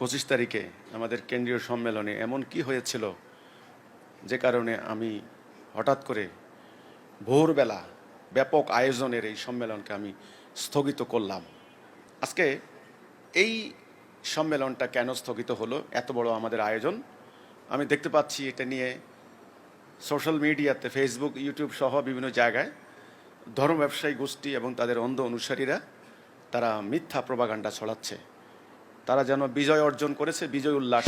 পঁচিশ তারিখে আমাদের কেন্দ্রীয় সম্মেলনে এমন কি হয়েছিল যে কারণে আমি হঠাৎ করে ভোরবেলা ব্যাপক আয়োজনের এই সম্মেলনকে আমি স্থগিত করলাম। আজকে এই সম্মেলনটা কেন স্থগিত হলো? এত বড় আমাদের আয়োজন। আমি দেখতে পাচ্ছি এটা নিয়ে সোশ্যাল মিডিয়াতে ফেসবুক, ইউটিউব সহ বিভিন্ন জায়গায় ধর্ম ব্যবসায়ী গোষ্ঠী এবং তাদের অন্ধ অনুসারীরা তারা মিথ্যা প্রবাগান্ডা ছড়াচ্ছে। তারা যেন বিজয় অর্জন করেছে বিজয় উল্লাস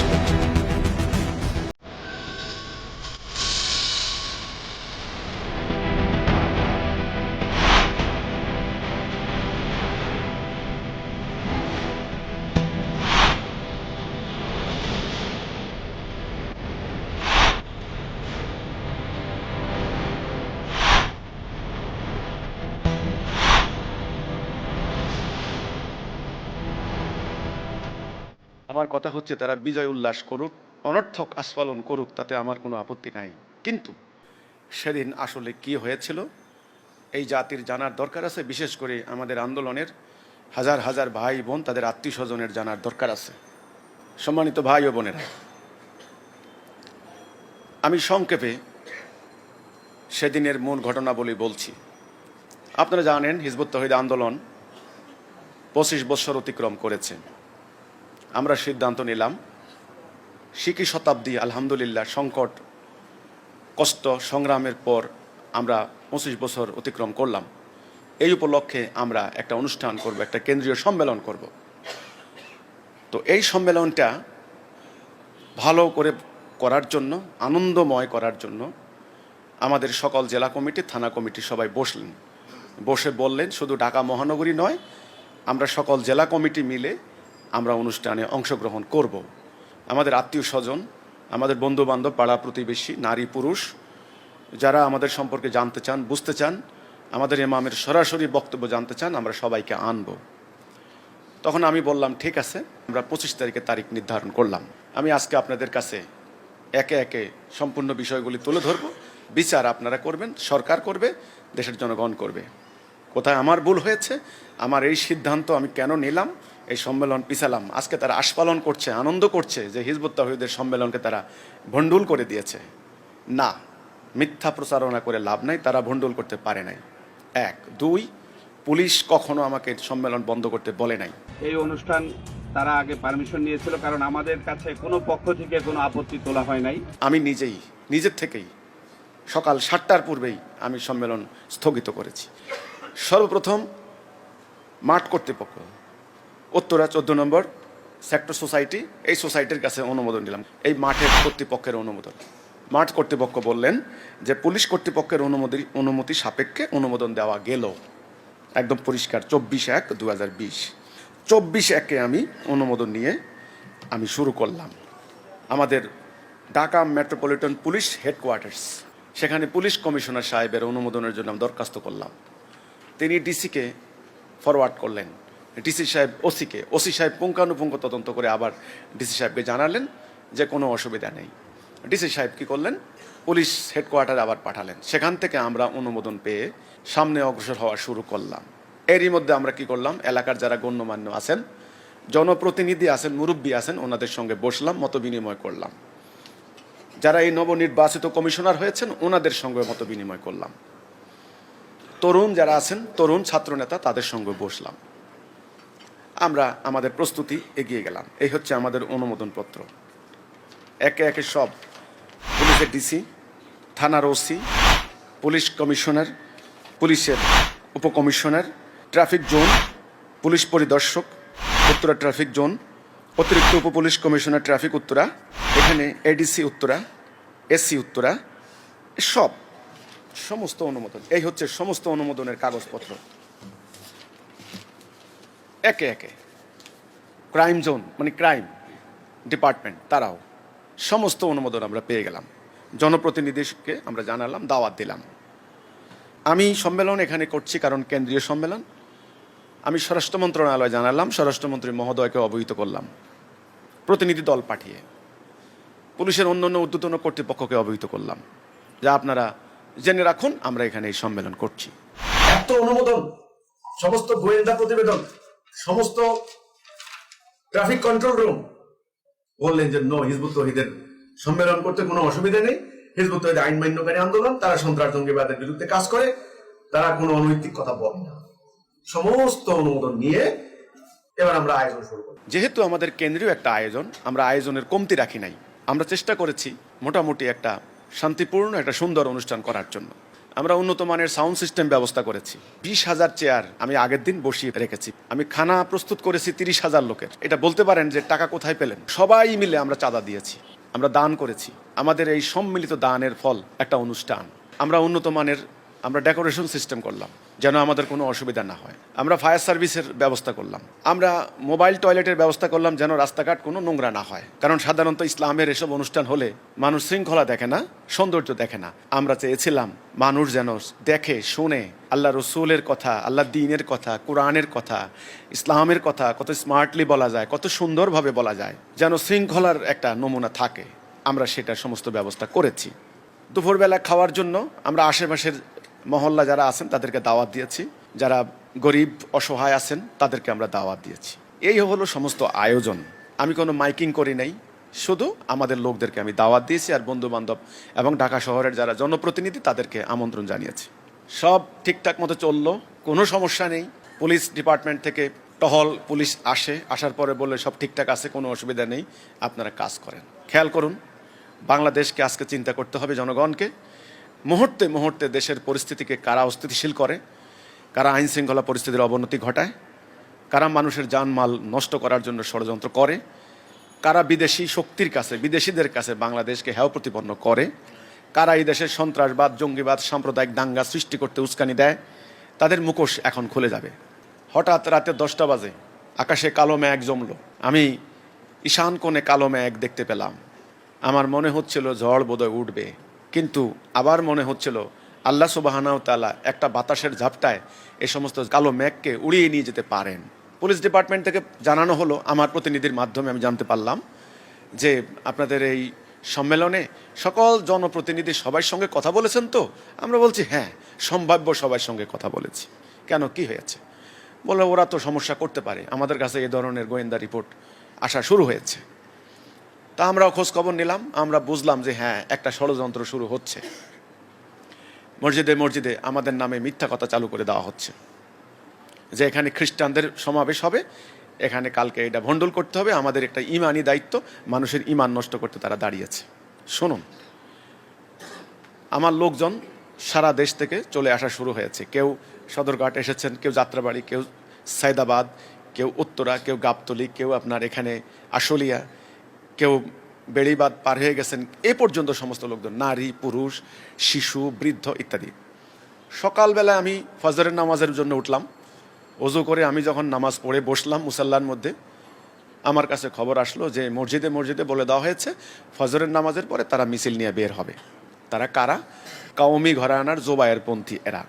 আমার কথা হচ্ছে, তারা বিজয় উল্লাস করুক, অনর্থক আস্ফালন করুক, তাতে আমার কোনো আপত্তি নাই। কিন্তু সেদিন আসলে কি হয়েছিল, এই জাতির জানার দরকার আছে, বিশেষ করে আমাদের আন্দোলনের হাজার হাজার ভাই বোন, তাদের আত্মীয় স্বজনের জানার দরকার আছে। সম্মানিত ভাই ও বোনেরা, আমি সংক্ষেপে সেদিনের মূল ঘটনাবলী বলছি। আপনারা জানেন, হিজবুত তহিদ আন্দোলন পঁচিশ বছর অতিক্রম করেছে। আমরা সিদ্ধান্ত নিলাম শিকি শতাব্দী, আলহামদুলিল্লাহ, সংকট, কষ্ট, সংগ্রামের পর আমরা পঁচিশ বছর অতিক্রম করলাম। এই উপলক্ষে আমরা একটা অনুষ্ঠান করব, একটা কেন্দ্রীয় সম্মেলন করব। তো এই সম্মেলনটা ভালো করে করার জন্য, আনন্দময় করার জন্য আমাদের সকল জেলা কমিটি, থানা কমিটি সবাই বসলেন। বসে বললেন, শুধু ঢাকা মহানগরী নয়, আমরা সকল জেলা কমিটি মিলে আমরা অনুষ্ঠানে অংশগ্রহণ করব। আমাদের আত্মীয় স্বজন, আমাদের বন্ধু বান্ধব পাড়া প্রতিবেশী, নারী, পুরুষ, যারা আমাদের সম্পর্কে জানতে চান, বুঝতে চান, আমাদের ইমামের সরাসরি বক্তব্য জানতে চান, আমরা সবাইকে আনব। তখন আমি বললাম, ঠিক আছে, আমরা পঁচিশ তারিখে তারিখ নির্ধারণ করলাম। আমি আজকে আপনাদের কাছে একে একে সম্পূর্ণ বিষয়গুলি তুলে ধরব। বিচার আপনারা করবেন, সরকার করবে, দেশের জনগণ করবে। কোথায় আমার ভুল হয়েছে, আমার এই সিদ্ধান্ত আমি কেন নিলাম এই সম্মেলন পিছালাম আজকে তারা আস্পালন করছে আনন্দ করছে যে হিজবুত তাহিদের সম্মেলনকে তারা ভণ্ডুল করে দিয়েছে। না মিথ্যা প্রচারণা করে লাভ নাই তারা ভণ্ডুল করতে পারে নাই। এক। দুই পুলিশ কখনো আমাকে সম্মেলন বন্ধ করতে বলে নাই। এই অনুষ্ঠান তারা আগে পারমিশন নিয়েছিল কারণ আমাদের কাছে কোনো পক্ষ থেকে কোনো আপত্তি তোলা হয় নাই। আমি নিজেই নিজের থেকেই সকাল সাতটার পূর্বেই আমি সম্মেলন স্থগিত করেছি। সর্বপ্রথম মাঠ কর্তৃপক্ষ উত্তরা চোদ্দ নম্বর সেক্টর সোসাইটি এই সোসাইটির কাছে অনুমোদন দিলাম। এই মাঠের কর্তৃপক্ষের অনুমোদন। মাঠ কর্তৃপক্ষ বললেন যে, পুলিশ কর্তৃপক্ষের অনুমতি অনুমতি সাপেক্ষে অনুমোদন দেওয়া গেল। একদম পরিষ্কার, চব্বিশ এক দু হাজার বিশ। চব্বিশ একে আমি অনুমোদন নিয়ে আমি শুরু করলাম। আমাদের ঢাকা মেট্রোপলিটন পুলিশ হেডকোয়ার্টার্স, সেখানে পুলিশ কমিশনার সাহেবের অনুমোদনের জন্য আমি দরখাস্ত করলাম। তিনি ডিসিকে ফরওয়ার্ড করলেন। ডিসি সাহেব ওসিকে, ওসি সাহেব পুঙ্খানুপুঙ্খ তদন্ত করে আবার ডিসি সাহেবকে জানালেন যে কোনো অসুবিধা নেই। ডিসি সাহেব কি করলেন? পুলিশ হেডকোয়ার্টারে আবার পাঠালেন। সেখান থেকে আমরা অনুমোদন পেয়ে সামনে অগ্রসর হওয়া শুরু করলাম। এরই মধ্যে আমরা কি করলাম? এলাকার যারা গণ্যমান্য আছেন, জনপ্রতিনিধি আছেন, মুরব্বী আছেন, ওনাদের সঙ্গে বসলাম মত বিনিময় করলাম। যারা এই নবনির্বাচিত কমিশনার হয়েছেন, ওনাদের সঙ্গে মত বিনিময় করলাম। তরুণ যারা আছেন, তরুণ ছাত্রনেতা, তাদের সঙ্গে বসলাম। আমরা আমাদের প্রস্তুতি এগিয়ে গেলাম। এই হচ্ছে আমাদের অনুমোদনপত্র। একে একে সব পুলিশের ডিসি থানার ওসি পুলিশ কমিশনার, পুলিশের উপকমিশনার, ট্রাফিক জোন, পুলিশ পরিদর্শক, উত্তরা ট্রাফিক জোন, অতিরিক্ত উপ পুলিশ কমিশনার ট্রাফিক উত্তরা, এখানে এডিসি উত্তরা এসি উত্তরা, সব, সমস্ত অনুমোদন। এই হচ্ছে সমস্ত অনুমোদনের কাগজপত্র। একে একে। ক্রাইম জোন মানে ক্রাইম ডিপার্টমেন্ট তারাও। সমস্ত অনুমোদন আমরা পেয়ে গেলাম। জনপ্রতিনিধিকে আমরা জানালাম, দাওয়াত দিলাম। আমি সম্মেলন এখানে করছি কারণ কেন্দ্রীয় সম্মেলন। আমি স্বরাষ্ট্র মন্ত্রণালয় জানালাম, স্বরাষ্ট্রমন্ত্রী মহোদয়কে অবহিত করলাম। প্রতিনিধি দল পাঠিয়ে। পুলিশের অন্য অন্য ঊর্ধ্বতন কর্তৃপক্ষকে অবহিত করলাম। যা আপনারা জেনে রাখুন, আমরা এখানে এই সম্মেলন করছি। এত অনুমোদন, সমস্ত গোয়েন্দা প্রতিবেদন সমস্ত ট্রাফিক কন্ট্রোল রুম বললেন যে নো হিজবুত তহিদের সম্মেলন করতে কোনো অসুবিধা নেই। হিজবুত তহিদ আইন মান্যকারী আন্দোলন, তারা সন্ত্রাস জঙ্গিবাদের বিরুদ্ধে কাজ করে, তারা কোনো অনৈতিক কথা বলে না। সমস্ত অনুমোদন নিয়ে এবার আমরা আয়োজন শুরু করি যেহেতু আমাদের কেন্দ্রীয় একটা আয়োজন, আমরা আয়োজনের কমতি রাখি নাই। আমরা চেষ্টা করেছি মোটামুটি একটা শান্তিপূর্ণ, একটা সুন্দর অনুষ্ঠান করার জন্য। আমরা উন্নত মানের সাউন্ড সিস্টেম ব্যবস্থা করেছি। বিশ হাজার চেয়ার আমি আগের দিন বসিয়ে রেখেছি। আমি খানা প্রস্তুত করেছি তিরিশ হাজার লোকের। এটা বলতে পারেন যে টাকা কোথায় পেলেন? সবাই মিলে আমরা চাঁদা দিয়েছি। আমরা দান করেছি। আমাদের এই সম্মিলিত দানের ফল একটা অনুষ্ঠান। আমরা উন্নত মানের আমরা ডেকোরেশন সিস্টেম করলাম। যেন আমাদের কোনো অসুবিধা না হয়। আমরা ফায়ার সার্ভিসের ব্যবস্থা করলাম। আমরা মোবাইল টয়লেটের ব্যবস্থা করলাম যেন রাস্তাঘাট কোনো নোংরা না হয়। কারণ সাধারণত ইসলামের এসব অনুষ্ঠান হলে মানুষ শৃঙ্খলা দেখে না, সৌন্দর্য দেখে না। আমরা চেয়েছিলাম মানুষ যেন দেখে, শুনে আল্লাহ রসুলের কথা, আল্লাহ দিনের কথা, কোরআনের কথা, ইসলামের কথা কত স্মার্টলি বলা যায়, কত সুন্দরভাবে বলা যায়, যেন শৃঙ্খলার একটা নমুনা থাকে। আমরা সেটার সমস্ত ব্যবস্থা করেছি। দুপুরবেলা খাওয়ার জন্য আমরা আশেপাশের মহল্লা যারা আছেন, তাদেরকে দাওয়াত দিয়েছি। যারা গরিব, অসহায় আছেন, তাদেরকে আমরা দাওয়াত দিয়েছি। এই হলো সমস্ত আয়োজন। আমি কোনো মাইকিং করি নাই। শুধু আমাদের লোকদেরকে আমি দাওয়াত দিয়েছি আর বন্ধু বান্ধব এবং ঢাকা শহরের যারা জনপ্রতিনিধি, তাদেরকে আমন্ত্রণ জানিয়েছি। সব ঠিকঠাক মতো চলল, কোনো সমস্যা নেই। পুলিশ ডিপার্টমেন্ট থেকে টহল পুলিশ আসে, আসার পরে বলে সব ঠিকঠাক আছে, কোনো অসুবিধা নেই। আপনারা কাজ করেন। খেয়াল করুন, বাংলাদেশকে আজকে চিন্তা করতে হবে জনগণকে। মুহূর্তে মুহূর্তে দেশের পরিস্থিতিকে কারা অস্থিতিশীল করে, কারা আইন শৃঙ্খলা পরিস্থিতির অবনতি ঘটায়, কারা মানুষের জানমাল নষ্ট করার জন্য ষড়যন্ত্র করে, কারা বিদেশি শক্তির কাছে, বিদেশিদের কাছে বাংলাদেশকে হেয় প্রতিপন্ন করে, কারা এই দেশের সন্ত্রাসবাদ, জঙ্গিবাদ, সাম্প্রদায়িক দাঙ্গা সৃষ্টি করতে উস্কানি দেয়, তাদের মুখোশ এখন খুলে যাবে। হঠাৎ রাতে দশটা বাজে, আকাশে কালো মেঘ জমলো। আমি ঈশান কোণে কালো মেঘ দেখতে পেলাম। আমার মনে হচ্ছিল ঝড় বোধহয় উঠবে। কিন্তু আবার মনে হচ্ছিল, আল্লাহ সুবাহানাও তালা একটা বাতাসের ঝাপটায় এ সমস্ত কালো মেঘকে উড়িয়ে নিয়ে যেতে পারেন। পুলিশ ডিপার্টমেন্ট থেকে জানানো হলো আমার প্রতিনিধির মাধ্যমে, আমি জানতে পারলাম যে আপনাদের এই সম্মেলনে সকল জনপ্রতিনিধি সবার সঙ্গে কথা বলেছেন তো? আমরা বলছি হ্যাঁ সম্ভাব্য সবার সঙ্গে কথা বলেছি। কেন, কি হয়েছে? বলে, ওরা তো সমস্যা করতে পারে। আমাদের কাছে এ ধরনের গোয়েন্দা রিপোর্ট আসা শুরু হয়েছে। তা আমরাও খোঁজ খবর নিলাম, আমরা বুঝলাম যে হ্যাঁ একটা ষড়যন্ত্র শুরু হচ্ছে। মসজিদে মসজিদে আমাদের নামে মিথ্যা কথা চালু করে দেওয়া হচ্ছে। যে এখানে খ্রিস্টানদের সমাবেশ হবে, এখানে কালকে এটা ভণ্ডুল করতে হবে, আমাদের একটা ইমানই দায়িত্ব, মানুষের ইমান নষ্ট করতে তারা দাঁড়িয়েছে। শুনুন, আমার লোকজন সারা দেশ থেকে চলে আসা শুরু হয়েছে। কেউ সদরঘাট এসেছেন, কেউ যাত্রাবাড়ি, কেউ সাইদাবাদ কেউ উত্তরা, কেউ গাবতলি, কেউ আপনার এখানে আশুলিয়া কেউ বেড়িবাদ পার হয়ে গেছেন, এ পর্যন্ত সমস্ত লোকজন, নারী, পুরুষ, শিশু, বৃদ্ধ ইত্যাদি। সকালবেলা আমি ফজরের নামাজের জন্য উঠলাম। অজু করে আমি যখন নামাজ পড়ে বসলাম মুসাল্লার মধ্যে, আমার কাছে খবর আসলো যে মসজিদে মসজিদে বলে দেওয়া হয়েছে, ফজরের নামাজের পরে তারা মিছিল নিয়ে বের হবে। তারা কারা? কাউমি ঘরানার জোবায়ের পন্থী এরা।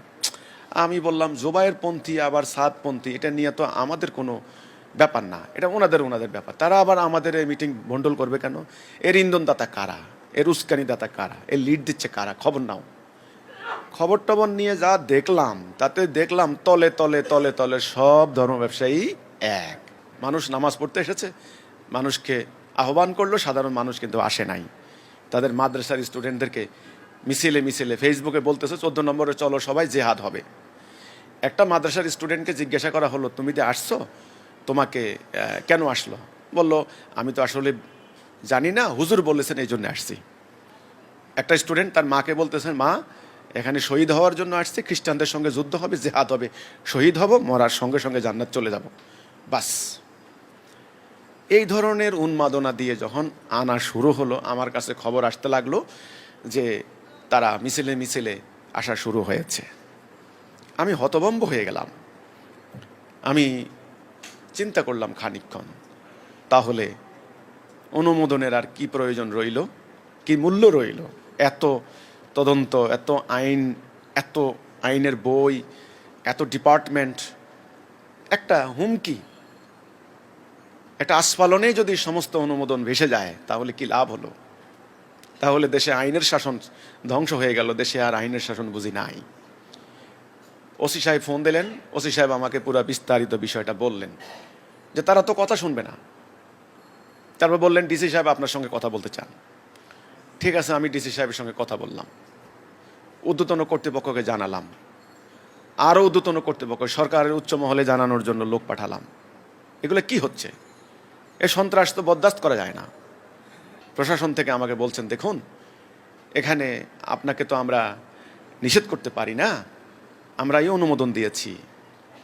আমি বললাম, জোবায়ের পন্থী, আবার সাতপন্থী এটা নিয়ে তো আমাদের কোনো ব্যাপার না, এটা ওনাদের ওনাদের ব্যাপার। তারা আবার আমাদের এই মিটিং ভণ্ডল করবে কেন? এর ইন্ধনদাতা কারা? এর উস্কানি দাতা কারা? এর লিড দিচ্ছে কারা? খবর নাও। খবর টবর নিয়ে যা দেখলাম, তাতে দেখলাম তলে তলে তলে তলে সব ধর্ম ব্যবসায়ী এক। মানুষ নামাজ পড়তে এসেছে, মানুষকে আহ্বান করল, সাধারণ মানুষ কিন্তু আসে নাই। তাদের মাদ্রাসার স্টুডেন্টদেরকে মিছিলে মিছিলে ফেসবুকে বলতেছে, চোদ্দ নম্বরে চলো, সবাই জেহাদ হবে। একটা মাদ্রাসার স্টুডেন্টকে জিজ্ঞাসা করা হলো, তুমি যে আসছো তোমাকে কেন আসলো? বলল, আমি তো আসলে জানি না, হুজুর বলেছেন এই জন্য আসছি। একটা স্টুডেন্ট তার মাকে বলতেছেন, মা, এখানে শহীদ হওয়ার জন্য আসছে, খ্রিস্টানদের সঙ্গে যুদ্ধ হবে, জেহাদ হবে। শহীদ হব, মরার সঙ্গে সঙ্গে জান্নাত চলে যাব। বাস। এই ধরনের উন্মাদনা দিয়ে যখন আনা শুরু হলো, আমার কাছে খবর আসতে লাগল যে তারা মিছিলে মিছিলে আসা শুরু হয়েছে। আমি হতভম্ব হয়ে গেলাম। আমি চিন্তা করলাম খানিকক্ষণ। তাহলে অনুমোদনের আর কি প্রয়োজন রইল? কি মূল্য রইল? এত তদন্ত, এত আইন, এত আইনের বই, এত ডিপার্টমেন্ট, একটা হুমকি। একটা আস্ফালনে যদি সমস্ত অনুমোদন ভেসে যায়, তাহলে কি লাভ হলো? তাহলে দেশে আইনের শাসন ধ্বংস হয়ে গেল, দেশে আর আইনের শাসন বুঝি নাই। ওসি সাহেব ফোন দিলেন, ওসি সাহেব আমাকে পুরো বিস্তারিত বিষয়টা বললেন। যে তারা তো কথা শুনবে না। তারপর বললেন, ডিসি সাহেব আপনার সঙ্গে কথা বলতে চান। ঠিক আছে, আমি ডিসি সাহেবের সঙ্গে কথা বললাম। ঊর্ধ্বতন কর্তৃপক্ষকে জানালাম। আরও ঊর্ধ্বতন কর্তৃপক্ষ, সরকারের উচ্চ মহলে জানানোর জন্য লোক পাঠালাম। এগুলো কি হচ্ছে? এ সন্ত্রাস তো বরদাস্ত করা যায় না। প্রশাসন থেকে আমাকে বলছেন, দেখুন, এখানে আপনাকে তো আমরা নিষেধ করতে পারি না। আমরা এই অনুমোদন দিয়েছি।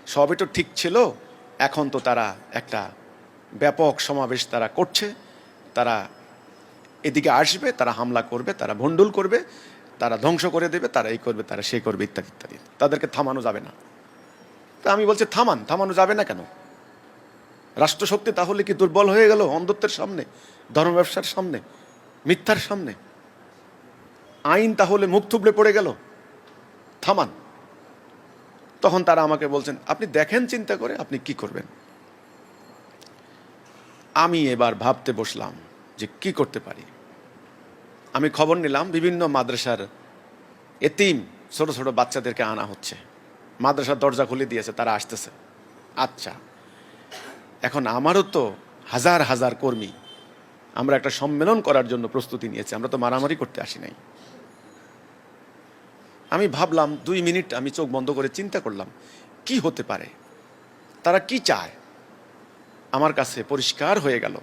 সবই তো ঠিক ছিল। এখন তো তারা একটা ব্যাপক সমাবেশ তারা করছে। তারা এদিকে আসবে, তারা হামলা করবে, তারা ভণ্ডুল করবে, তারা ধ্বংস করে দেবে, তারা এই করবে, তারা সেই করবে, ইত্যাদি ইত্যাদি। তাদেরকে থামানো যাবে না। তা আমি বলছি, থামান, থামানো যাবে না কেন? রাষ্ট্রশক্তি তাহলে কি দুর্বল হয়ে গেল অন্ধত্বের সামনে, ধর্ম ব্যবসার সামনে, মিথ্যার সামনে? আইন তাহলে মুখ থুবড়ে পড়ে গেল। থামান। তখন তারা আমাকে বলছেন, আপনি দেখেন, চিন্তা করে আপনি কি করবেন? আমি এবার ভাবতে বসলাম যে কি করতে পারি। আমি খবর নিলাম, বিভিন্ন মাদ্রাসার এতিম ছোট ছোট বাচ্চাদেরকে আনা হচ্ছে। মাদ্রাসার দরজা খুলে দিয়েছে, তারা আসতেছে। আচ্ছা এখন আমারও তো হাজার হাজার কর্মী। আমরা একটা সম্মেলন করার জন্য প্রস্তুতি নিয়েছি, আমরা তো মারামারি করতে আসি নাই। আমি ভাবলাম, দুই মিনিট আমি চোখ বন্ধ করে চিন্তা করলাম, কি হতে পারে? তারা কি চায়? আমার কাছে পরিষ্কার হয়ে গেল,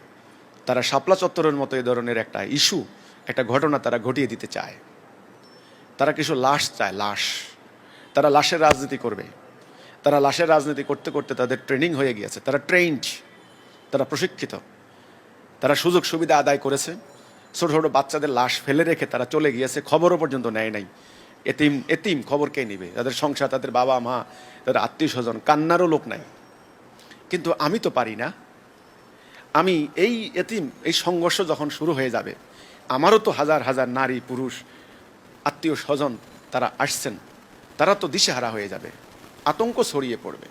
তারা শাপলা চত্বরের মতো এ ধরনের একটা ইস্যু, একটা ঘটনা তারা ঘটিয়ে দিতে চায়। তারা কিছু লাশ চায়, লাশ। তারা লাশের রাজনীতি করবে। তারা লাশের রাজনীতি করতে করতে তাদের ট্রেনিং হয়ে গিয়েছে। তারা ট্রেন্ড তারা প্রশিক্ষিত। তারা সুযোগ সুবিধা আদায় করেছে। ছোটো ছোটো বাচ্চাদের লাশ ফেলে রেখে তারা চলে গিয়েছে, খবরও পর্যন্ত নেয় নাই। এতিম এতিম খবর কে নিবে? তাদের সংসার, তাদের বাবা, মা, তাদের আত্মীয় স্বজন, কান্নারও লোক নাই। কিন্তু আমি তো পারি না। আমি এই এতিম এই সংঘর্ষ যখন শুরু হয়ে যাবে, আমারও তো হাজার হাজার নারী, পুরুষ, আত্মীয় স্বজন তারা আসছেন, তারা তো দিশেহারা হয়ে যাবে, আতঙ্ক ছড়িয়ে পড়বে।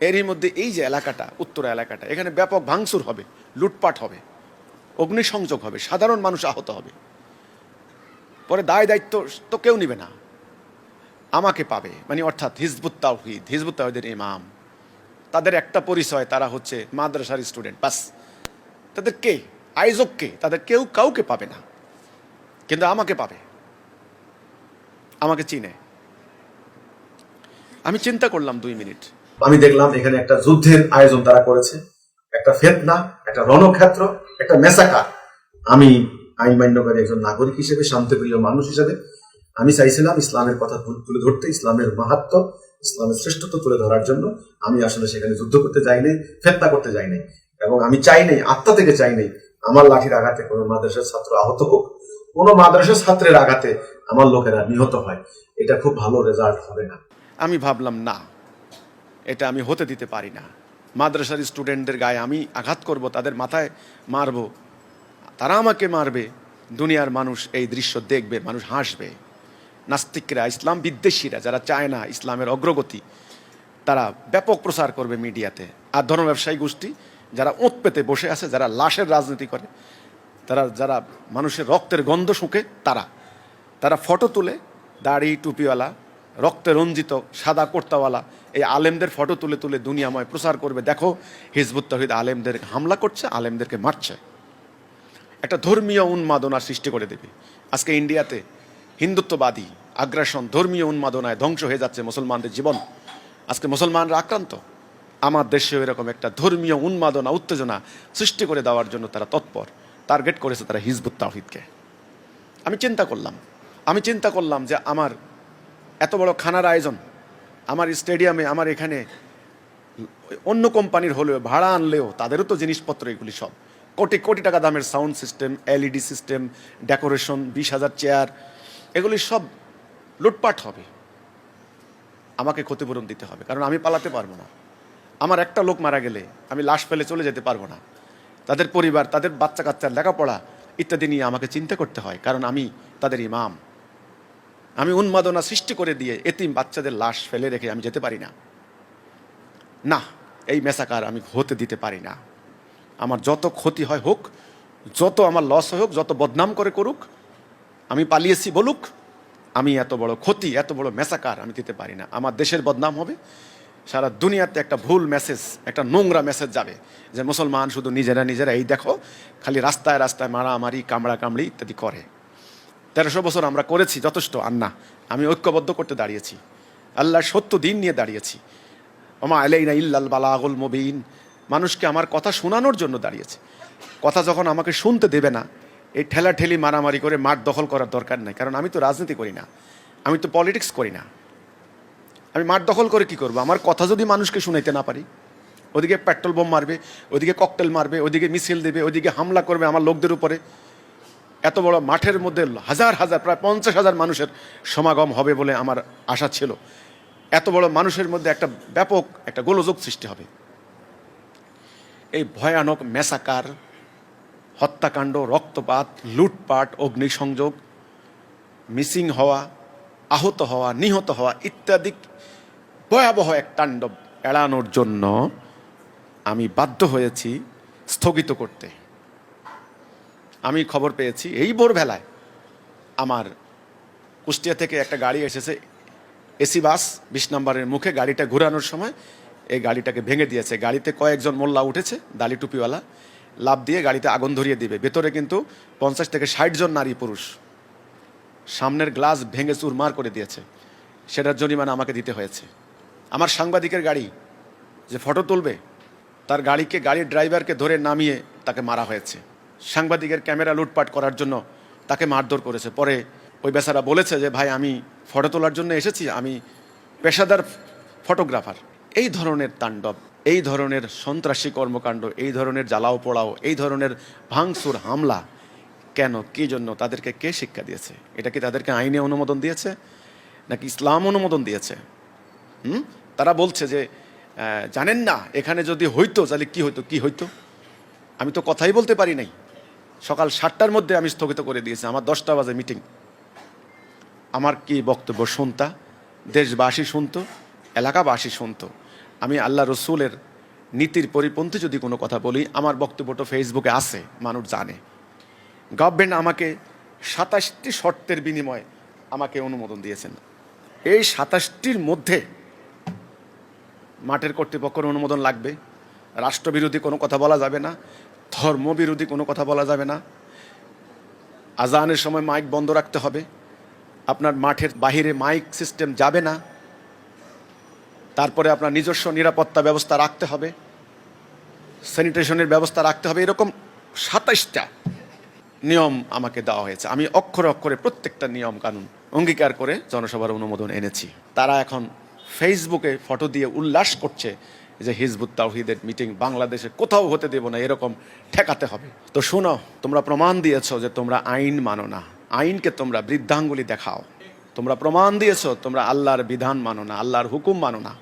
এরই মধ্যে এই যে এলাকাটা, উত্তর এলাকাটা, এখানে ব্যাপক ভাঙচুর হবে, লুটপাট হবে, অগ্নিসংযোগ হবে, সাধারণ মানুষ আহত হবে। পরে দায় দায়িত্ব তো কেউ নিবে না। আমাকে পাবে। মানে অর্থাৎ হিজবুত তাওহিদ, হিজবুত তাওহিদের ইমাম। তাদের একটা পরিচয়, তারা হচ্ছে মাদ্রাসার স্টুডেন্ট। বাস, তাদের কে? আয়োজক কে? তাদের কেউ কাউকে পাবে না। কিন্তু আমাকে পাবে। আমাকে চিনে। আমি চিন্তা করলাম দুই মিনিট। আমি দেখলাম এখানে একটা যুদ্ধের আয়োজন তারা করেছে। একটা ফেতনা, একটা রণক্ষেত্র, একটা মেসাকার। আমি আইন মান্যকারী একজন নাগরিক হিসেবে, শান্তিপ্রিয় মানুষ হিসেবে আমি চাইছিলাম ইসলামের কথা তুলে ধরতে, ইসলামের মাহাত্ম, ইসলামের শ্রেষ্ঠত্ব তুলে ধরার জন্য। আমি আসলে সেখানে যুদ্ধ করতে যাই নাই করতে যাই নাই। এবং আমি চাই নাই, আত্মা থেকে চাই নাই, আমার লাঠির আঘাতে কোনো মাদ্রাসার ছাত্র আহত হোক। কোনো মাদ্রাসার ছাত্রের আঘাতে আমার লোকেরা নিহত হয়। এটা খুব ভালো রেজাল্ট হবে না। আমি ভাবলাম, না, এটা আমি হতে দিতে পারি না। মাদ্রাসার স্টুডেন্টদের গায়ে আমি আঘাত করব, তাদের মাথায় মারব। তারা আমাকে মারবে। দুনিয়ার মানুষ এই দৃশ্য দেখবে, মানুষ হাসবে। নাস্তিকরা, ইসলাম বিদ্বেষীরা যারা চায় না ইসলামের অগ্রগতি, তারা ব্যাপক প্রচার করবে মিডিয়াতে। আর ধর্ম ব্যবসায়ী গোষ্ঠী যারা ওঁত পেতে বসে আছে, যারা লাশের রাজনীতি করে, তারা যারা মানুষের রক্তের গন্ধ শুঁকে, তারা। তারা ফটো তুলে, দাড়ি, টুপিওয়ালা, রক্তে রঞ্জিত, সাদা কোর্তাওয়ালা, এই আলেমদের ফটো তুলে তুলে দুনিয়াময় প্রচার করবে। দেখো, হিজবুত তহিদ আলেমদের হামলা করছে, আলেমদেরকে মারছে। একটা ধর্মীয় উন্মাদনা সৃষ্টি করে দেবে। আজকে ইন্ডিয়াতে হিন্দুত্ববাদী, আগ্রাসন, ধর্মীয় উন্মাদনায় ধ্বংস হয়ে যাচ্ছে মুসলমানদের জীবন। আজকে মুসলমানরা আক্রান্ত। আমার দেশেও এরকম একটা ধর্মীয় উন্মাদনা, উত্তেজনা সৃষ্টি করে দেওয়ার জন্য তারা তৎপর। টার্গেট করেছে তারা হিজবুত তাহিদকে আমি চিন্তা করলাম। আমি চিন্তা করলাম যে আমার এত বড় খানার আয়োজন, আমার স্টেডিয়ামে, আমার এখানে অন্য কোম্পানির হলেও, ভাড়া আনলেও তাদেরও তো জিনিসপত্র এগুলি সব। কোটি কোটি টাকা দামের sound system LED system decoration বিশ হাজার চেয়ার এগুলি সব লুটপাট হবে। আমাকে ক্ষতিপূরণ দিতে হবে, কারণ আমি পালাতে পারব না। আমার একটা লোক মারা গেলে আমি লাশ ফেলে চলে যেতে পারব না। তাদের পরিবার, তাদের বাচ্চা কাচ্চার লেখাপড়া ইত্যাদি নিয়ে আমাকে চিন্তা করতে হয়, কারণ আমি তাদের ইমাম। আমি উন্মাদনা সৃষ্টি করে দিয়ে এতিম বাচ্চাদের লাশ ফেলে রেখে আমি যেতে পারি না। না, এই মেসাকার আমি হতে দিতে পারি না। আমার যত ক্ষতি হয় হোক, যত আমার লস হোক, যত বদনাম করে করুক আমি পালিয়েছি বলুক, আমি এত বড় ক্ষতি, এত বড় মেসাকার আমি দিতে পারি না। আমার দেশের বদনাম হবে। সারা দুনিয়াতে একটা ভুল মেসেজ একটা নোংরা মেসেজ যাবে যে মুসলমান শুধু নিজেরা নিজেরা এই দেখো, খালি রাস্তায় রাস্তায় মারামারি কামড়া কামড়ি ইত্যাদি করে। তেরোশো বছর আমরা করেছি যথেষ্ট আন্না আমি ঐক্যবদ্ধ করতে দাঁড়িয়েছি। আল্লাহর সত্য দিন নিয়ে দাঁড়িয়েছি। ওমা আলাইনা ইল্লাল বালাগুল মুবিন। মানুষকে আমার কথা শোনানোর জন্য দাঁড়িয়েছে। কথা যখন আমাকে শুনতে দেবে না এই ঠেলা ঠেলি মারামারি করে মাঠ দখল করার দরকার নাই, কারণ আমি তো রাজনীতি করি না, আমি তো পলিটিক্স করি না। আমি মাঠ দখল করে কি করব? আমার কথা যদি মানুষকে শুনাইতে না পারি, ওদিকে পেট্রোল বোম মারবে, ওদিকে ককটেল মারবে, ওদিকে মিছিল দেবে, ওদিকে হামলা করবে আমার লোকদের উপরে, এত বড় মাঠের মধ্যে হাজার হাজার, প্রায় পঞ্চাশ হাজার মানুষের সমাগম হবে বলে আমার আশা ছিল। এত বড় মানুষের মধ্যে একটা ব্যাপক একটা গোলযোগ সৃষ্টি হবে। এই ভয়ানক মেসাকার হত্যাকাণ্ড, রক্তপাত, লুটপাট, অগ্নিসংযোগ, মিসিং হওয়া, আহত হওয়া, নিহত হওয়া ইত্যাদি ভয়াবহ এক তাণ্ডব এড়ানোর জন্য আমি বাধ্য হয়েছি স্থগিত করতে। আমি খবর পেয়েছি এই ভোরবেলায় আমার কুষ্টিয়া থেকে একটা গাড়ি এসেছে, এসি বাস, বিশ নম্বরের মুখে গাড়িটা ঘোরানোর সময় এই গাড়িটাকে ভেঙে দিয়েছে। গাড়িতে কয়েকজন মোল্লা উঠেছে দালি টুপিওয়ালা। লাভ দিয়ে গাড়িতে আগুন ধরিয়ে দিবে। ভেতরে কিন্তু পঞ্চাশ থেকে ষাট জন নারী পুরুষ। সামনের গ্লাস ভেঙে চুরমার করে দিয়েছে। সেটার জরিমানা আমাকে দিতে হয়েছে। আমার সাংবাদিকের গাড়ি যে ফটো তুলবে, তার গাড়িকে গাড়ির ড্রাইভারকে ধরে নামিয়ে তাকে মারা হয়েছে। সাংবাদিকের ক্যামেরা লুটপাট করার জন্য তাকে মারধর করেছে। পরে ওই বেচারা বলেছে যে, ভাই, আমি ফটো তোলার জন্য এসেছি। আমি পেশাদার ফটোগ্রাফার। এই ধরনের তাণ্ডব। এই ধরনের সন্ত্রাসী কর্মকাণ্ড, এই ধরনের জ্বালাও পোড়াও, এই ধরনের ভাঙচুর হামলা, কেন, কি জন্য, তাদেরকে কে শিক্ষা দিয়েছে? এটা কি তাদেরকে আইনে অনুমোদন দিয়েছে? নাকি ইসলাম অনুমোদন দিয়েছে? হুম? তারা বলছে যে জানেন না, এখানে যদি হইতো, তাহলে কি হইতো কি হইতো? আমি তো কথাই বলতে পারি নাই। সকাল সাতটার মধ্যে আমি স্থগিত করে দিয়েছি, আমার দশটা বাজে মিটিং। আমার কি বক্তব্য শুনতা? দেশবাসী শুনতো, এলাকাবাসী শুনতো। আমি আল্লাহ রসুলের নীতির পরিপন্থী যদি কোনো কথা বলি, আমার বক্তব্যটা ফেসবুকে আছে, মানুষ জানে। গভর্নমেন্ট আমাকে সাতাশটি শর্তের বিনিময়ে আমাকে অনুমোদন দিয়েছেন। এই সাতাশটির মধ্যে মাঠের কর্তৃপক্ষের অনুমোদন লাগবে। রাষ্ট্রবিরোধী কোনো কথা বলা যাবে না, ধর্মবিরোধী কোনো কথা বলা যাবে না। আজানের সময় মাইক বন্ধ রাখতে হবে। আপনার মাঠের বাহিরে মাইক সিস্টেম যাবে না। তারপরে আপনার নিজস্ব নিরাপত্তা ব্যবস্থা রাখতে হবে। স্যানিটেশনের ব্যবস্থা রাখতে হবে। এরকম সাতাইশটা নিয়ম আমাকে দেওয়া হয়েছে। আমি অক্ষরে অক্ষরে প্রত্যেকটা নিয়ম কানুন অঙ্গীকার করে জনসভার অনুমোদন এনেছি। তারা এখন ফেসবুকে ফটো দিয়ে উল্লাস করছে যে হিজবুত তাওহিদের মিটিং বাংলাদেশে কোথাও হতে দেব না, এরকম ঠেকাতে হবে। তো শোনো, তোমরা প্রমাণ দিয়েছ যে তোমরা আইন মানো না। আইনকে তোমরা বৃদ্ধাঙ্গুলি দেখাও। তোমরা প্রমাণ দিয়েছ, তোমরা আল্লাহর বিধান মানো না, আল্লাহর হুকুম মানো না।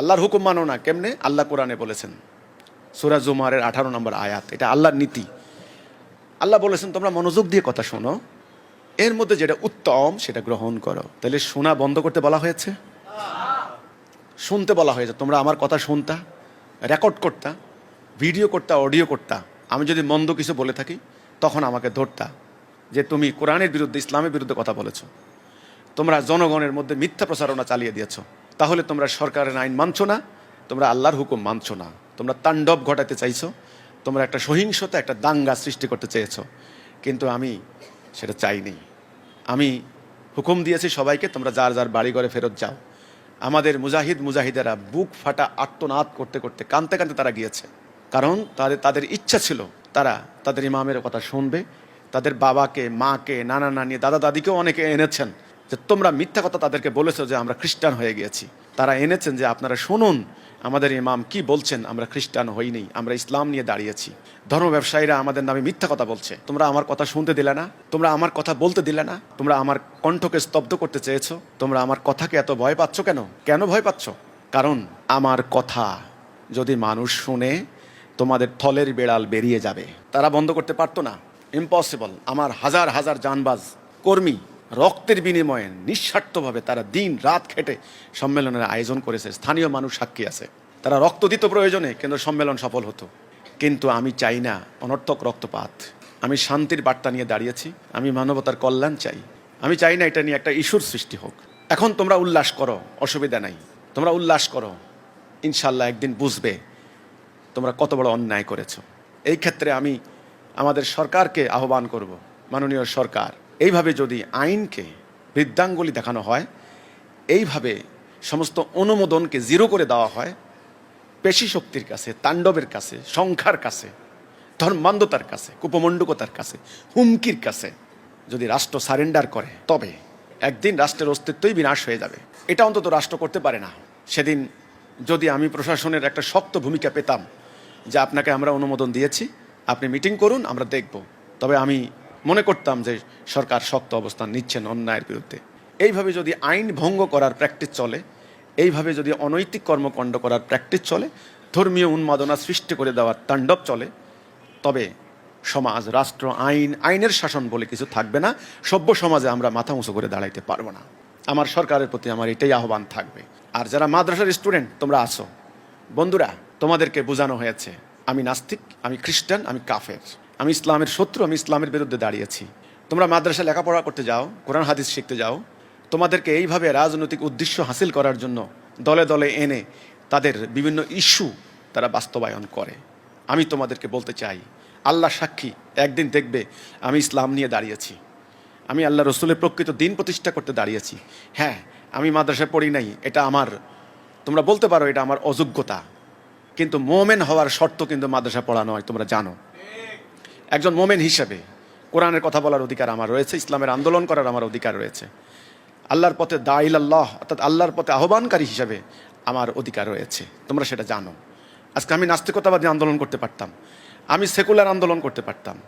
আল্লাহর হুকুম মানো না, কেমনে? আল্লাহ কোরআনে বলেছেন, সুরা জুমারের আঠারো নম্বর আয়াত, এটা আল্লাহর নীতি। আল্লাহ বলেছেন, তোমরা মনোযোগ দিয়ে কথা শোনো, এর মধ্যে যেটা উত্তম, সেটা গ্রহণ করো। তাহলে শোনা বন্ধ করতে বলা হয়েছে? শুনতে বলা হয়েছে। তোমরা আমার কথা শুনতা, রেকর্ড করতা, ভিডিও করতা, অডিও করতা। আমি যদি মন্দ কিছু বলে থাকি, তখন আমাকে ধরতা যে তুমি কোরআনের বিরুদ্ধে, ইসলামের বিরুদ্ধে কথা বলেছ। তোমরা জনগণের মধ্যে মিথ্যা প্রচারণা চালিয়ে দিয়েছ। তাহলে তোমরা সরকারের আইন মানছো না, তোমরা আল্লাহর হুকুম মানছো না। তোমরা তাণ্ডব ঘটাতে চাইছো, তোমরা একটা সহিংসতা, একটা দাঙ্গা সৃষ্টি করতে চেয়েছ। কিন্তু আমি সেটা চাইনি। আমি হুকুম দিয়েছি সবাইকে, তোমরা যার যার বাড়ি ঘরে ফেরত যাও। আমাদের মুজাহিদ মুজাহিদেরা বুক ফাটা আত্মনাদ করতে করতে, কানতে কানতে তারা গিয়েছে। কারণ তাদের তাদের ইচ্ছা ছিল, তারা তাদের ইমামের কথা শুনবে। তাদের বাবাকে, মাকে, নানা নানি, দাদা দাদিকেও অনেকে এনেছেন। যে তোমরা মিথ্যা কথা তাদেরকে বলেছ যে আমরা খ্রিস্টান হয়ে গিয়েছি। তারা এনেছেন যে আপনারা শুনুন, আমাদের ইমাম কি বলছেন, আমরা খ্রিস্টান হইনি আমরা ইসলাম নিয়ে দাঁড়িয়েছি। ধর্ম ব্যবসায়ীরা আমাদের নামে মিথ্যা কথা বলছে। তোমরা আমার কথা শুনতে দিলে না? তোমরা আমার কথা বলতে দিলে না? তোমরা আমার কণ্ঠকে স্তব্ধ করতে চেয়েছো? তোমরা আমার কথাকে এত ভয় পাচ্ছ কেন? কেন ভয় পাচ্ছ? কারণ আমার কথা যদি মানুষ শুনে, তোমাদের থলের বেড়াল বেরিয়ে যাবে। তারা বন্ধ করতে পারতো না। ইম্পসিবল আমার হাজার হাজার জানবাজ কর্মী রক্তের বিনিময়ে নিঃস্বার্থভাবে তারা দিন রাত খেটে সম্মেলনের আয়োজন করেছে। স্থানীয় মানুষ সাক্ষী আছে। তারা রক্ত দিত প্রয়োজনে কেন্দ্র সম্মেলন সফল হতো। কিন্তু আমি চাই না অনর্থক রক্তপাত। আমি শান্তির বার্তা নিয়ে দাঁড়িয়েছি। আমি মানবতার কল্যাণ চাই। আমি চাই না এটা নিয়ে একটা ইস্যুর সৃষ্টি হোক। এখন তোমরা উল্লাস করো, অসুবিধা নাই। তোমরা উল্লাস করো। ইনশাল্লাহ একদিন বুঝবে তোমরা কত বড় অন্যায় করেছ। এই ক্ষেত্রে আমি আমাদের সরকারকে আহ্বান করব। মাননীয় সরকার এইভাবে যদি আইনকে বৃদ্ধাঙ্গুলি দেখানো হয়, এইভাবে সমস্ত অনুমোদনকে জিরো করে দেওয়া হয়, পেশি শক্তির কাছে, তাণ্ডবের কাছে, সংখ্যার কাছে, ধর্মান্ধতার কাছে, কুপমণ্ডকতার কাছে, হুমকির কাছে যদি রাষ্ট্র সারেন্ডার করে, তবে একদিন রাষ্ট্রের অস্তিত্বই বিনাশ হয়ে যাবে। এটা অন্তত রাষ্ট্র করতে পারে না। সেদিন যদি আমি প্রশাসনের একটা শক্ত ভূমিকা পেতাম যে আপনাকে আমরা অনুমোদন দিয়েছি, আপনি মিটিং করুন, আমরা দেখব। তবে আমি মনে করতাম যে সরকার শক্ত অবস্থান নিচ্ছেন অন্যায়ের বিরুদ্ধে। এইভাবে যদি আইন ভঙ্গ করার প্র্যাকটিস চলে, এইভাবে যদি অনৈতিক কর্মকাণ্ড করার প্র্যাকটিস চলে, ধর্মীয় উন্মাদনা সৃষ্টি করে দেওয়ার তাণ্ডব চলে, তবে সমাজ, রাষ্ট্র, আইন, আইনের শাসন বলে কিছু থাকবে না, সভ্য সমাজে আমরা মাথা উঁচু করে দাঁড়াইতে পারব না। আমার সরকারের প্রতি আমার এটাই আহ্বান থাকবে। আর যারা মাদ্রাসার স্টুডেন্ট তোমরা আসো বন্ধুরা, তোমাদেরকে বোঝানো হয়েছে, আমি নাস্তিক, আমি খ্রিস্টান, আমি কাফের। আমি ইসলামের শত্রু, আমি ইসলামের বিরুদ্ধে দাঁড়িয়েছি। তোমরা মাদ্রাসা লেখাপড়া করতে যাও, কোরআন, হাদিস শিখতে যাও। তোমাদেরকে এইভাবে রাজনৈতিক উদ্দেশ্য হাসিল করার জন্য দলে দলে এনে তাদের বিভিন্ন ইস্যু তারা বাস্তবায়ন করে। আমি তোমাদেরকে বলতে চাই আল্লাহ সাক্ষী একদিন দেখবে আমি ইসলাম নিয়ে দাঁড়িয়েছি। আমি আল্লাহ রসুলের প্রকৃত দিন প্রতিষ্ঠা করতে দাঁড়িয়েছি। হ্যাঁ আমি মাদ্রাসায় পড়ি নাই, এটা আমার, তোমরা বলতে পারো এটা আমার অযোগ্যতা। কিন্তু মোমেন হওয়ার শর্ত কিন্তু মাদ্রাসা পড়া নয়, তোমরা জানো। একজন মোমেন হিসেবে কোরআনের কথা বলার অধিকার আমার রয়েছে, ইসলামের আন্দোলন করার আমার অধিকার রয়েছে। আল্লাহর পথে দাইল আল্লাহ অর্থাৎ আল্লাহর পথে আহ্বানকারী হিসাবে আমার অধিকার রয়েছে। তোমরা সেটা জানো। আজকে আমি নাস্তিকতাবাদী আন্দোলন করতে পারতাম। আমি সেকুলার আন্দোলন করতে পারতাম।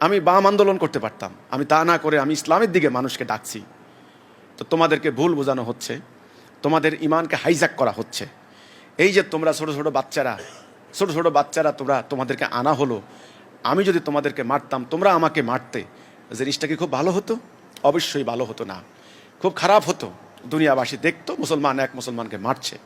আমি বাম আন্দোলন করতে পারতাম। আমি তা না করে আমি ইসলামের দিকে মানুষকে ডাকছি। তো তোমাদেরকে ভুল বোঝানো হচ্ছে। তোমাদের ইমানকে হাইজ্যাক করা হচ্ছে। এই যে তোমরা ছোট ছোট বাচ্চারা, ছোট ছোট বাচ্চারা তোমরা তোমাদেরকে আনা হলো আমি যদি তোমাদেরকে মারতাম, তোমরা আমাকে মারতে। জিনিসটা কি খুব ভালো হতো? অবশ্যই ভালো হতো না। খুব খারাপ হতো। দুনিয়াবাসী দেখতো, মুসলমান এক মুসলমানকে মারছে।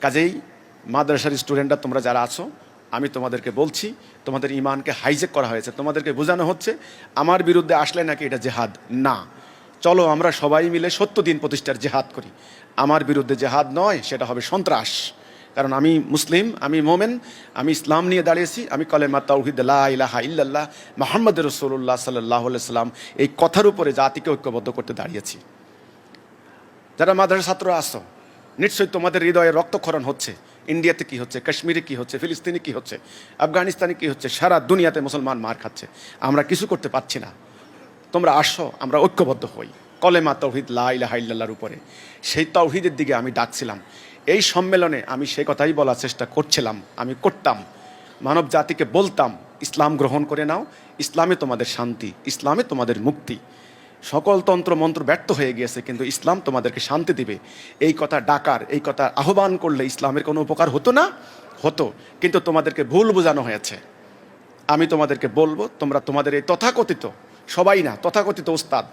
কাজেই মাদ্রাসার স্টুডেন্টরা, তোমরা যারা আছো, আমি তোমাদেরকে বলছি, তোমাদের ইমানকে হাইজেক করা হয়েছে। তোমাদেরকে বোঝানো হচ্ছে, আমার বিরুদ্ধে আসলে নাকি এটা জেহাদ? না। চলো আমরা সবাই মিলে সত্য দিন প্রতিষ্ঠার জেহাদ করি। আমার বিরুদ্ধে জেহাদ নয়, সেটা হবে সন্ত্রাস। কারণ আমি মুসলিম, আমি মোমেন, আমি ইসলাম নিয়ে দাঁড়িয়েছি, আমি কলেমা তাউহিদ লা ইলাহা ইল্লাল্লাহ, মোহাম্মদ রসুল্লাহ সাল্লাহ সাল্লাম এই কথার উপরে জাতিকে ঐক্যবদ্ধ করতে দাঁড়িয়েছি। যারা মাদ্রাসা ছাত্র আসো নিশ্চয়ই তোমাদের হৃদয়ে রক্তক্ষরণ হচ্ছে। ইন্ডিয়াতে কি হচ্ছে, কাশ্মীরে কি হচ্ছে, ফিলিস্তিনে কি হচ্ছে, আফগানিস্তানে কি হচ্ছে, সারা দুনিয়াতে মুসলমান মার খাচ্ছে। আমরা কিছু করতে পারছি না। তোমরা আসো, আমরা ঐক্যবদ্ধ হই। কলেমা তৌহিদ লাইল্লাহর উপরে। সেই তৌহিদের দিকে আমি ডাকছিলাম। এই সম্মেলনে আমি সে কথাই বলার চেষ্টা করছিলাম, আমি করতাম। মানব জাতিকে বলতাম, ইসলাম গ্রহণ করে নাও ইসলামে তোমাদের শান্তি ইসলামে তোমাদের মুক্তি। সকল তন্ত্র মন্ত্র ব্যর্থ হয়ে গিয়েছে, কিন্তু ইসলাম তোমাদেরকে শান্তি দিবে। এই কথা ডাকার, এই কথা আহ্বান করলে ইসলামের কোনো উপকার হতো না? হতো, কিন্তু তোমাদেরকে ভুল বোঝানো হয়েছে। আমি তোমাদেরকে বলব, তোমরা তোমাদের এই তথাকথিত, সবাই না, তথাকথিত ওস্তাদ,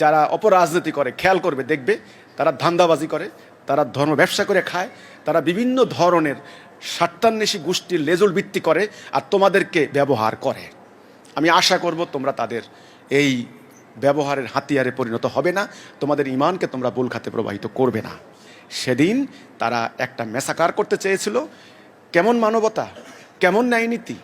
যারা অপরাজনীতি করে, খেয়াল করবে, দেখবে, তারা ধান্দাবাজি করে তারা ধর্ম ব্যবসা করে খায়, তারা বিভিন্ন ধরনের স্বার্থান্বেষী গোষ্ঠীর লেজুল ভিত্তি করে আর তোমাদেরকে ব্যবহার করে। আমি আশা করব তোমরা তাদের এই ব্যবহারের হাতিয়ারে পরিণত হবে না, তোমাদের ইমানকে তোমরা ভুল খাতে প্রবাহিত করবে না। সেদিন তারা একটা মেসাকার করতে চেয়েছিল। কেমন মানবতা, কেমন ন্যায়নীতি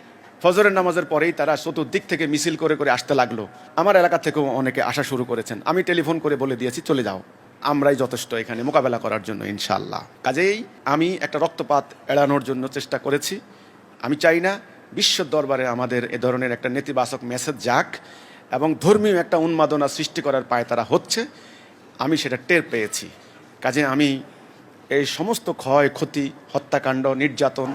ফজরের নামাজের পরেই তারা চতুর্দিক থেকে মিছিল করে করে আসতে লাগল। আমার এলাকা থেকেও অনেকে আসা শুরু করেছেন। আমি টেলিফোন করে বলে দিয়েছি, চলে যাও। আমরাই যথেষ্ট এখানে মোকাবেলা করার জন্য ইনশাল্লাহ কাজেই আমি একটা রক্তপাত এড়ানোর জন্য চেষ্টা করেছি। আমি চাই না বিশ্ব দরবারে আমাদের এ ধরনের একটা নেতিবাচক মেসেজ যাক এবং ধর্মীয় একটা উন্মাদনা সৃষ্টি করার পায় তারা হচ্ছে, আমি সেটা টের পেয়েছি। কাজে আমি এই সমস্ত ক্ষয়, ক্ষতি, হত্যাকাণ্ড, নির্যাতন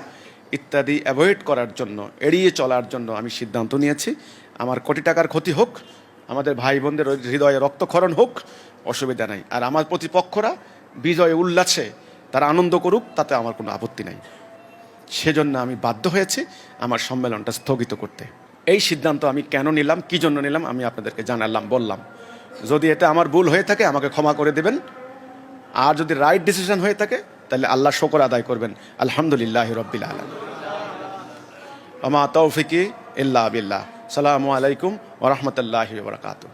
ইত্যাদি অ্যাভয়েড করার জন্য, এড়িয়ে চলার জন্য আমি সিদ্ধান্ত নিয়েছি। আমার কোটি টাকার ক্ষতি হোক, আমাদের ভাই বোনদের হৃদয়ে রক্তক্ষরণ হোক অসুবিধা নাই। আর আমার প্রতিপক্ষরা বিজয় উল্লাসে তারা আনন্দ করুক, তাতে আমার কোনো আপত্তি নাই। সেজন্য আমি বাধ্য হয়েছি আমার সম্মেলনটা স্থগিত করতে। এই সিদ্ধান্ত আমি কেন নিলাম, কি জন্য নিলাম, আমি আপনাদেরকে জানালাম, বললাম। যদি এটা আমার ভুল হয়ে থাকে, আমাকে ক্ষমা করে দেবেন। আর যদি রাইট ডিসিশন হয়ে থাকে, তাহলে আল্লাহ শকর আদায় করবেন। আলহামদুলিল্লাহ রব্বিল আলম আমা তৌফিকি ইল্লা বিল্লাহ। সালামু আলাইকুম ওরহমতুল্লাহি বরকাত